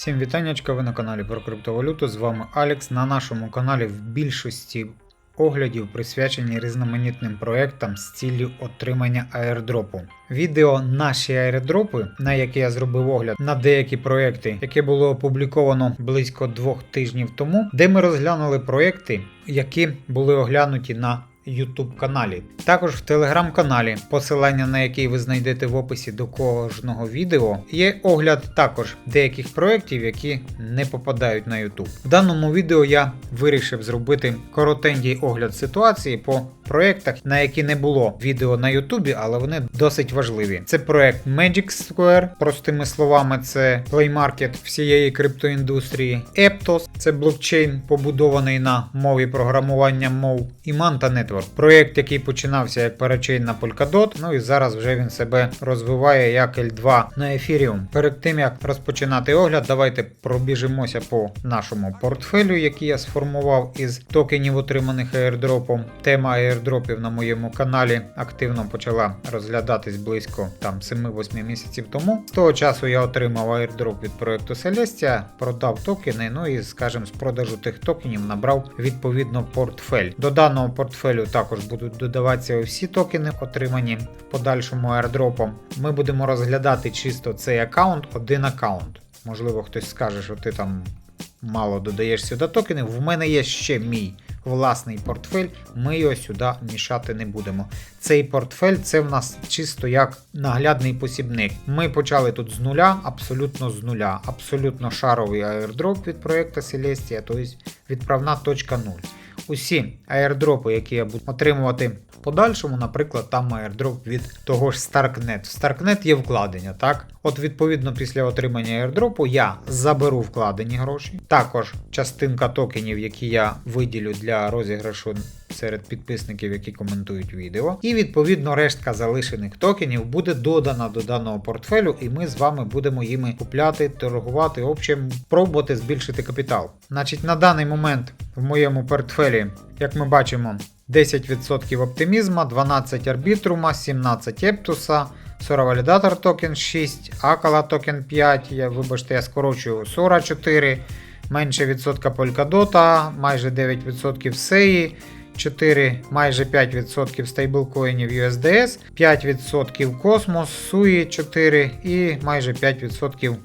Всім вітаннячка, ви на каналі про криптовалюту. З вами Алекс. На нашому каналі в більшості оглядів присвячені різноманітним проектам з ціллю отримання аірдропу. Відео наші аірдропи, на які я зробив огляд на деякі проекти, яке було опубліковано близько двох тижнів тому, де ми розглянули проекти, які були оглянуті на YouTube каналі. Також в телеграм-каналі, посилання на який ви знайдете в описі до кожного відео, є огляд також деяких проєктів, які не попадають на YouTube. В даному відео я вирішив зробити коротенький огляд ситуації по проєктах, на які не було відео на YouTube, але вони досить важливі. Це проєкт Magic Square, простими словами, це Market всієї криптоіндустрії, Eptos, це блокчейн, побудований на мові програмування мов, і Manta Network, проєкт, який починався як парачейн на Polkadot, ну і зараз вже він себе розвиває як L2 на Ethereum. Перед тим як розпочинати огляд, давайте пробіжимося по нашому портфелю, який я сформував із токенів, отриманих airdropом. Тема airdropів на моєму каналі активно почала розглядатись близько там 7-8 місяців тому. З того часу я отримав airdrop від проекту Celestia, продав токени, ну і, скажімо, з продажу тих токенів набрав відповідно портфель. До даного портфелю також будуть додаватися всі токени, отримані в подальшому airdropом. Ми будемо розглядати чисто цей аккаунт, один аккаунт. Можливо, хтось скаже, що ти там мало додаєш сюди токенів. В мене є ще мій власний портфель, ми його сюди мішати не будемо. Цей портфель це в нас чисто як наглядний посібник. Ми почали тут з нуля, абсолютно з нуля, абсолютно шаровий аірдроп від проекту Celestia, тобто відправна точка 0. Усі аірдропи, які я буду отримувати в подальшому, наприклад, там аірдроп від того ж Starknet. В Starknet є вкладення, так? От, відповідно, після отримання аірдропу я заберу вкладені гроші. Також частинка токенів, які я виділю для розіграшу серед підписників, які коментують відео. І відповідно рештка залишених токенів буде додана до даного портфелю, і ми з вами будемо їми купляти, торгувати, общем, пробувати збільшити капітал. Значить, на даний момент в моєму портфелі, як ми бачимо, 10% оптимізма, 12 арбітрума, 17 ептуса. Validator токен 6, Акала токен 5, я, вибачте, я скорочую Sora 4, менше відсотка Polkadot, майже 9% SEI, 4, майже 5% стейблкоїнів USDS, 5% Cosmos, SUI 4 і майже 5%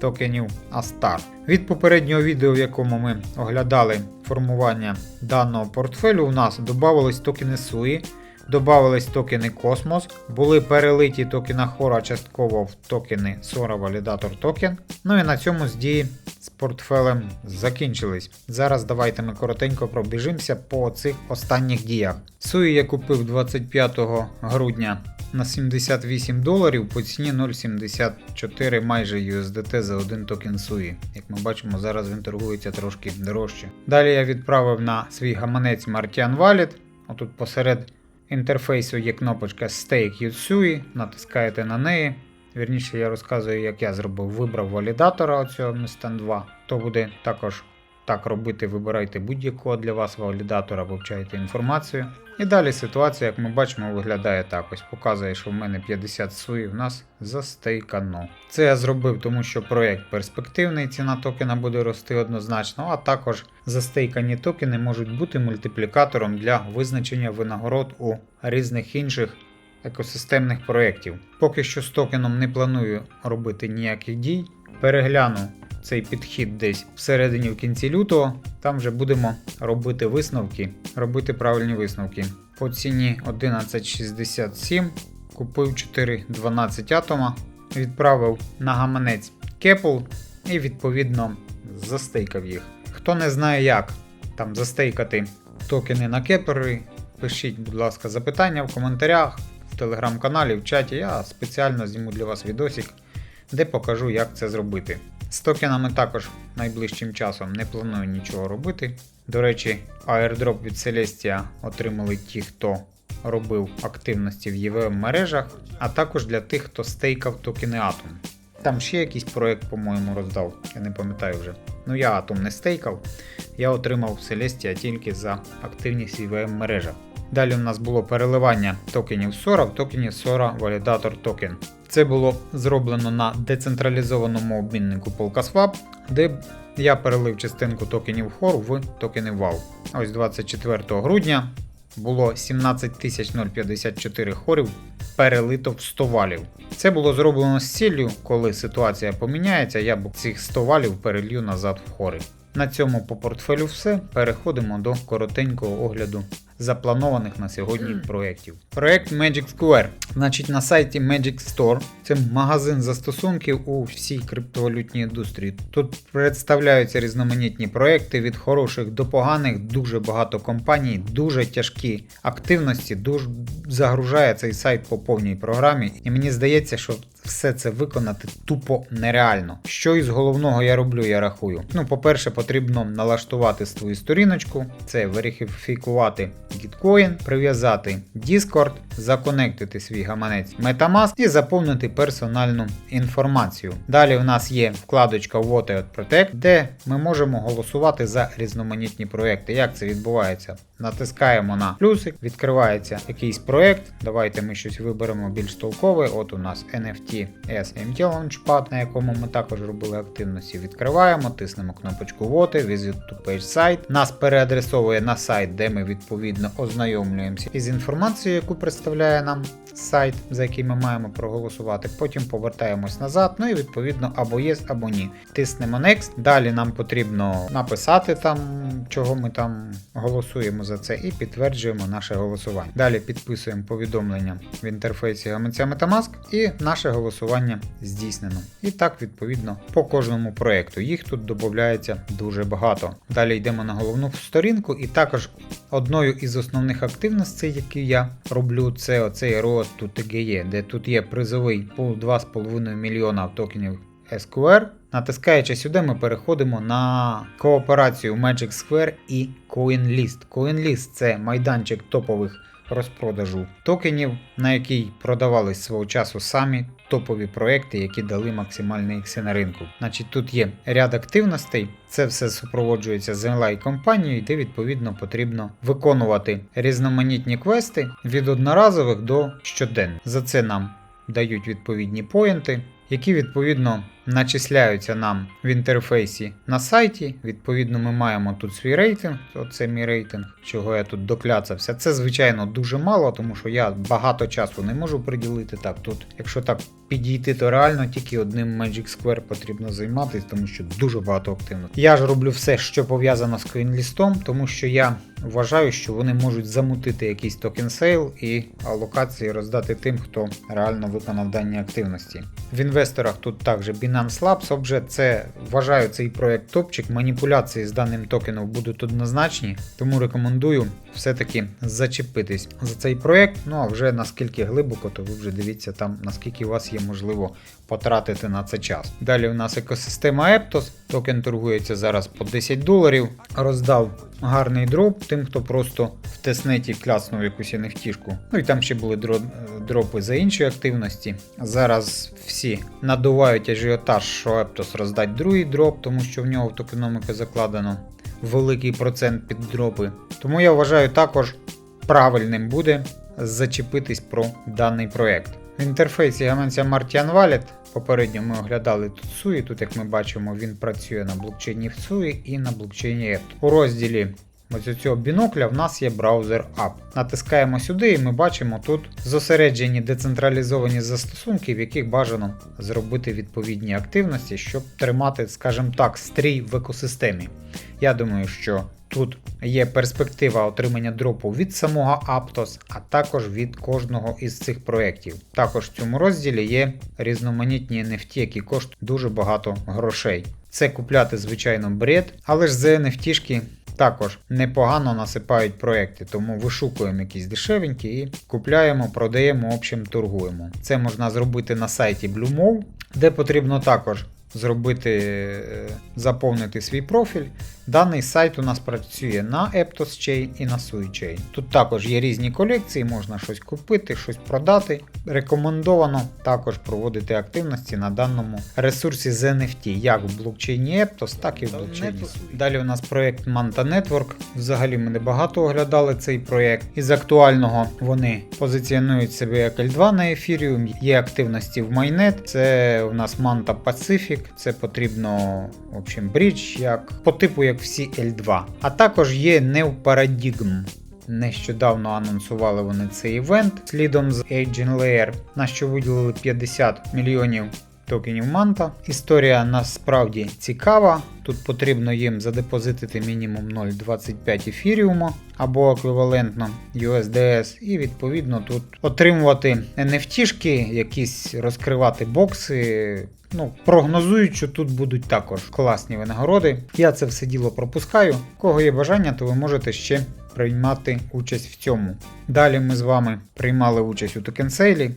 токенів Astar. Від попереднього відео, в якому ми оглядали формування даного портфелю, у нас додавались токени SUI, додавались токени Cosmos, були перелиті токена Хора частково в токени Sora Validator Token. Ну і на цьому здії з портфелем закінчились. Зараз давайте ми коротенько пробіжимося по цих останніх діях. SUI я купив 25 грудня на 78 доларів по ціні 0,74 майже USDT за один токен SUI. Як ми бачимо, зараз він торгується трошки дорожче. Далі я відправив на свій гаманець Martian Wallet. Отут посеред інтерфейсу є кнопочка Stake Yutsui, натискаєте на неї. Вірніше, я розказую, як я зробив. Вибрав валідатора оцього Mistan 2. То буде також так робити, вибирайте будь-якого для вас валідатора, вивчайте інформацію. І далі ситуація, як ми бачимо, виглядає так. Ось показує, що в мене 50 суї в нас застейкано. Це я зробив, тому що проєкт перспективний, ціна токена буде рости однозначно, а також застейкані токени можуть бути мультиплікатором для визначення винагород у різних інших екосистемних проєктів. Поки що з токеном не планую робити ніяких дій. Перегляну цей підхід десь всередині в кінці лютого. Там вже будемо робити висновки, робити правильні висновки. По ціні 11,67 купив 4,12 атома, відправив на гаманець Кепл і відповідно застейкав їх. Хто не знає, як там застейкати токени на кепери, пишіть, будь ласка, запитання в коментарях, в телеграм-каналі, в чаті. Я спеціально зніму для вас відосик, де покажу, як це зробити. З токенами також найближчим часом не планую нічого робити. До речі, airdrop від Celestia отримали ті, хто робив активності в EVM мережах, а також для тих, хто стейкав токени Atom. Там ще якийсь проект, по-моєму, роздав, я не пам'ятаю вже. Ну я Atom не стейкав, я отримав Celestia тільки за активність в EVM мережах. Далі у нас було переливання токенів SORA в токені SORA Validator Token. Це було зроблено на децентралізованому обміннику Polkaswap, де я перелив частинку токенів HOR в токени WOW. Ось 24 грудня було 17054 хорів перелито в 100 валів. Це було зроблено з ціллю, коли ситуація поміняється, я б цих 100 валів перелью назад в хори. На цьому по портфелю все. Переходимо до коротенького огляду запланованих на сьогодні проєктів. Проєкт Magic Square. Значить, на сайті Magic Store це магазин застосунків у всій криптовалютній індустрії. Тут представляються різноманітні проекти від хороших до поганих, дуже багато компаній, дуже тяжкі активності, дуже загружає цей сайт по повній програмі. І мені здається, що все це виконати тупо нереально. Що із головного я роблю, я рахую. Ну, по-перше, потрібно налаштувати свою сторіночку, це верифікувати Gitcoin, прив'язати Discord, законектити свій гаманець Metamask і заповнити персональну інформацію. Далі в нас є вкладочка What Protect, де ми можемо голосувати за різноманітні проекти. Як це відбувається? Натискаємо на плюсик, відкривається якийсь проект. Давайте ми щось виберемо більш толкове. От у нас NFT SMT Launchpad, на якому ми також робили активності. Відкриваємо, тиснемо кнопочку Vote, Visit to Page Site. Нас переадресовує на сайт, де ми відповідно ознайомлюємося із інформацією, яку представляє нам сайт, за який ми маємо проголосувати. Потім повертаємось назад, ну і відповідно або є, або ні. Тиснемо Next. Далі нам потрібно написати там, чого ми там голосуємо за це, і підтверджуємо наше голосування. Далі підписуємо повідомлення в інтерфейсі гаманця Metamask і наше голосування здійснено. І так, відповідно, по кожному проєкту. Їх тут додається дуже багато. Далі йдемо на головну сторінку, і також одною із основних активностей, які я роблю, це оцей Road to TGE, де тут є призовий пул 2,5 мільйона токенів SQR. Натискаючи сюди, ми переходимо на кооперацію Magic Square і CoinList. CoinList це майданчик топових розпродажу токенів, на який продавались свого часу самі топові проекти, які дали максимальний ікси на ринку. Значить, тут є ряд активностей, це все супроводжується земля і компанією, де відповідно потрібно виконувати різноманітні квести від одноразових до щоденних. За це нам дають відповідні поінти, які відповідно начисляються нам в інтерфейсі на сайті. Відповідно, ми маємо тут свій рейтинг. Оце мій рейтинг, чого я тут докляцався. Це, звичайно, дуже мало, тому що я багато часу не можу приділити. Так, тут, якщо так підійти, то реально тільки одним Magic Square потрібно займатися, тому що дуже багато активно. Я ж роблю все, що пов'язано з CoinList, тому що я вважаю, що вони можуть замутити якийсь токен сейл і алокації роздати тим, хто реально виконав дані активності. В інвесторах тут також Binance Labs, отже, це вважаю цей проект топчик. Маніпуляції з даним токеном будуть однозначні, тому рекомендую все-таки зачепитись за цей проект. Ну а вже наскільки глибоко, то ви вже дивіться там, наскільки у вас є можливо потратити на це час. Далі у нас екосистема Eptos. Токен торгується зараз по 10 доларів. Роздав гарний дроп тим, хто просто в теснеті кляснув якусь NFT-шку. Ну і там ще були дропи за інші активності. Зараз всі надувають ажіотаж, що Eptos роздасть другий дроп, тому що в нього в токеноміку закладено великий процент під дропи. Тому я вважаю також правильним буде зачепитись про даний проект. В інтерфейсі гаманця Martian Wallet попередньо ми оглядали тут SUI. Тут, як ми бачимо, він працює на блокчейні SUI і на блокчейні EPT. У розділі ось у цього бінокля в нас є браузер App. Натискаємо сюди і ми бачимо тут зосереджені децентралізовані застосунки, в яких бажано зробити відповідні активності, щоб тримати, скажімо так, стрій в екосистемі. Я думаю, що тут є перспектива отримання дропу від самого Aptos, а також від кожного із цих проєктів. Також в цьому розділі є різноманітні NFT, які коштують дуже багато грошей. Це купляти, звичайно, бред, але ж за NFT-шки також непогано насипають проекти, тому вишукуємо якісь дешевенькі і купляємо, продаємо, общем, торгуємо. Це можна зробити на сайті BlueMove, де потрібно також зробити, е, заповнити свій профіль, Даний сайт у нас працює на Aptos Chain і на SuiChain. Тут також є різні колекції, можна щось купити, щось продати. Рекомендовано також проводити активності на даному ресурсі з NFT, як в блокчейні Aptos, так і в блокчейні Далі у нас проект Manta Network. Взагалі ми небагато оглядали цей проект. Із актуального вони позиціонують себе як L2 на Ethereum, є активності в Mainnet. Це у нас Manta Pacific, це потрібно в общем, брідж, як по типу як всі L2. А також є New Paradigm. Нещодавно анонсували вони цей івент слідом з Agent Layer, на що виділили 50 мільйонів токенів манта. Історія насправді цікава. Тут потрібно їм задепозитити мінімум 0,25 ефіріуму або еквівалентно USDS, і відповідно тут отримувати NFT-шки, якісь розкривати бокси. Ну, прогнозують, що тут будуть також класні винагороди. Я це все діло пропускаю. Кого є бажання, то ви можете ще приймати участь в цьому. Далі ми з вами приймали участь у токенсейлі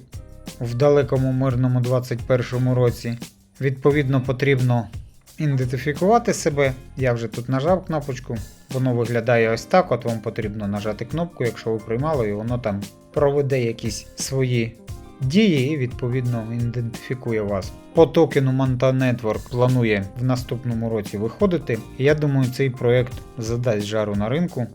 в далекому мирному 21 році. Відповідно, потрібно ідентифікувати себе. Я вже тут нажав кнопочку. Воно виглядає ось так. От вам потрібно нажати кнопку, якщо ви приймали, і воно там проведе якісь свої дії і відповідно ідентифікує вас. По токену Manta Network планує в наступному році виходити. Я думаю, цей проект задасть жару на ринку.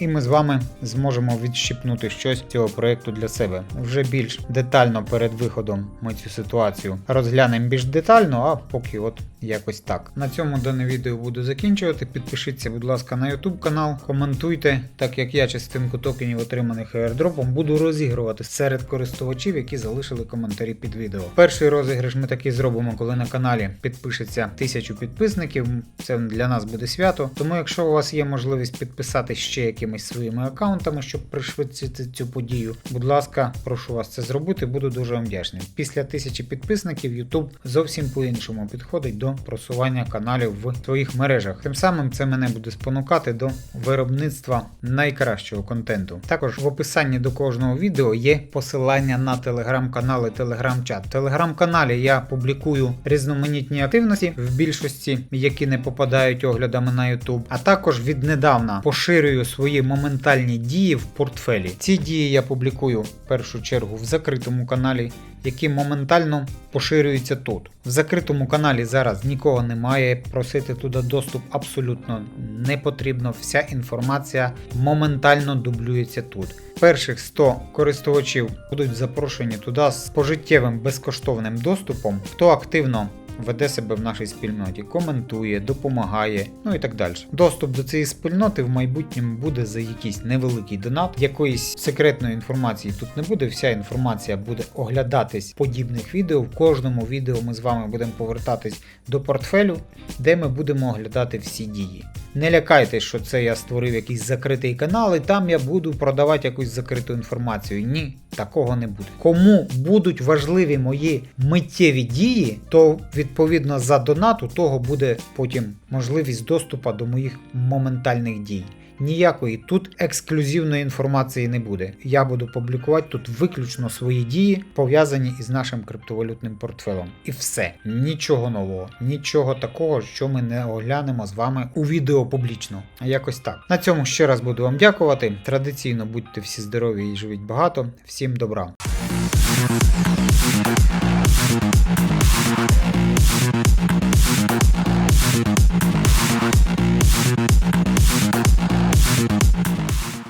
І ми з вами зможемо відщипнути щось цього проекту для себе. Вже більш детально перед виходом ми цю ситуацію розглянемо більш детально, а поки от якось так. На цьому дане відео буду закінчувати. Підпишіться, будь ласка, на YouTube канал, коментуйте, так як я частинку токенів, отриманих airdropом, буду розігрувати серед користувачів, які залишили коментарі під відео. Перший розіграш ми таки зробимо, коли на каналі підпишеться тисячу підписників. Це для нас буде свято. Тому, якщо у вас є можливість підписати ще якимись своїми аккаунтами, щоб пришвидшити цю подію, будь ласка, прошу вас це зробити, буду дуже вам вдячний. Після тисячі підписників YouTube зовсім по-іншому підходить до просування каналів в своїх мережах. Тим самим це мене буде спонукати до виробництва найкращого контенту. Також в описанні до кожного відео є посилання на телеграм-канал і телеграм-чат. В телеграм-каналі я публікую різноманітні активності в більшості, які не попадають оглядами на YouTube, а також віднедавна поширюю свої моментальні дії в портфелі. Ці дії я публікую в першу чергу в закритому каналі, які моментально поширюються тут. В закритому каналі зараз нікого немає. Просити туди доступ абсолютно не потрібно. Вся інформація моментально дублюється тут. Перших 100 користувачів будуть запрошені туди з пожиттєвим безкоштовним доступом, хто активно веде себе в нашій спільноті, коментує, допомагає, ну і так далі. Доступ до цієї спільноти в майбутньому буде за якийсь невеликий донат. Якоїсь секретної інформації тут не буде. Вся інформація буде оглядатись подібних відео. В кожному відео ми з вами будемо повертатись до портфелю, де ми будемо оглядати всі дії. Не лякайтесь, що це я створив якийсь закритий канал, і там я буду продавати якусь закриту інформацію. Ні, такого не буде. Кому будуть важливі мої миттєві дії, то відповідно за донату того буде потім можливість доступу до моїх моментальних дій. Ніякої тут ексклюзивної інформації не буде. Я буду публікувати тут виключно свої дії, пов'язані із нашим криптовалютним портфелем. І все. Нічого нового, нічого такого, що ми не оглянемо з вами у відео публічно. Якось так. На цьому ще раз буду вам дякувати. Традиційно будьте всі здорові і живіть багато. Всім добра.